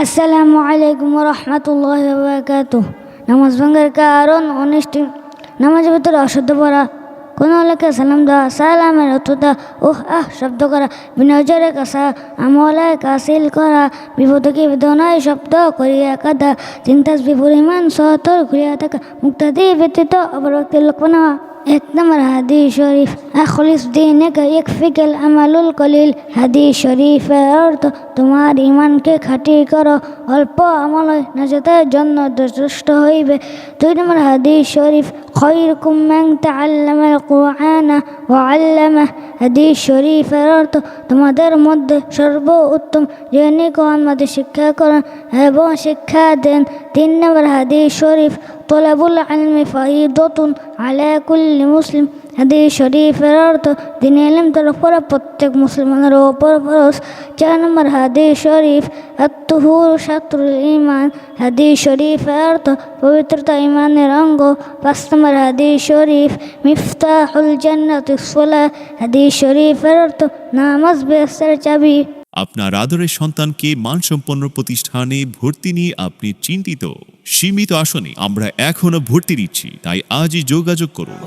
আসসালামু আলাইকুম রহমতুল্লাহ বারকাত নামাজ ভাঙ্গার কারণ অনিষ্টি। নামাজের ভিতরে অশুদ্ধ পড়া, কোনো লোকে সালাম দেওয়া, সালামের অর্থতা, ওহ, আহ, শব্দ করা, বিনজরে কাসা আমলায় কাসিল করা বিপদকে বেদনায় শব্দ করিয়া কাদা চিন্তাস বিপরিমাণ সহতর ঘুরিয়া থাকা, মুক্তাদি ব্যতীত অপর ব্যক্তির লক্ষ্য নেওয়া নম্বর হাদিস শরীফ আখলিস দিনক ইয়াকফিকাল আমালুল কলিল হাদিস শরীফের অর্থ তোমার ইমানকে খাঁটি করো অল্প আমল নাজাতের জন্য যথেষ্ট হইবে দুই নম্বর হাদিস শরীফ খৈরকুম মান তাআল্লামাল কুরআনা ওয়া আল্লামা হাদিস শরীফের অর্থ তোমাদের মধ্যে সর্ব উত্তম যিনি কোরআন শিক্ষা করেন এবং শিক্ষা দেন তিন নম্বর হাদিস শরীফ তলাবুল আলমি ফাইদতুন আলা কুল্লি মুসলিম হাদিস শরীফের অর্থ দিন এলেম তরফ করা প্রত্যেক মুসলমানের ওপর ফরজ চার নম্বর হাদিস শরীফ আত্মহুর শাত্রুল ইমান হাদিস শরীফের অর্থ পবিত্রতা ইমানের অঙ্গ পাঁচ নম্বর হাদিস শরীফ মিফতাহুল জান্নাতুস সোলা হাদিস শরীফের অর্থ নামাজ বেহেস্তের চাবি আপনার আদরের সন্তানকে মানসম্পন্ন প্রতিষ্ঠানে ভর্তি নিয়ে আপনি চিন্তিত। সীমিত আসনে আমরা এখনও ভর্তি দিচ্ছি তাই আজই যোগাযোগ করুন।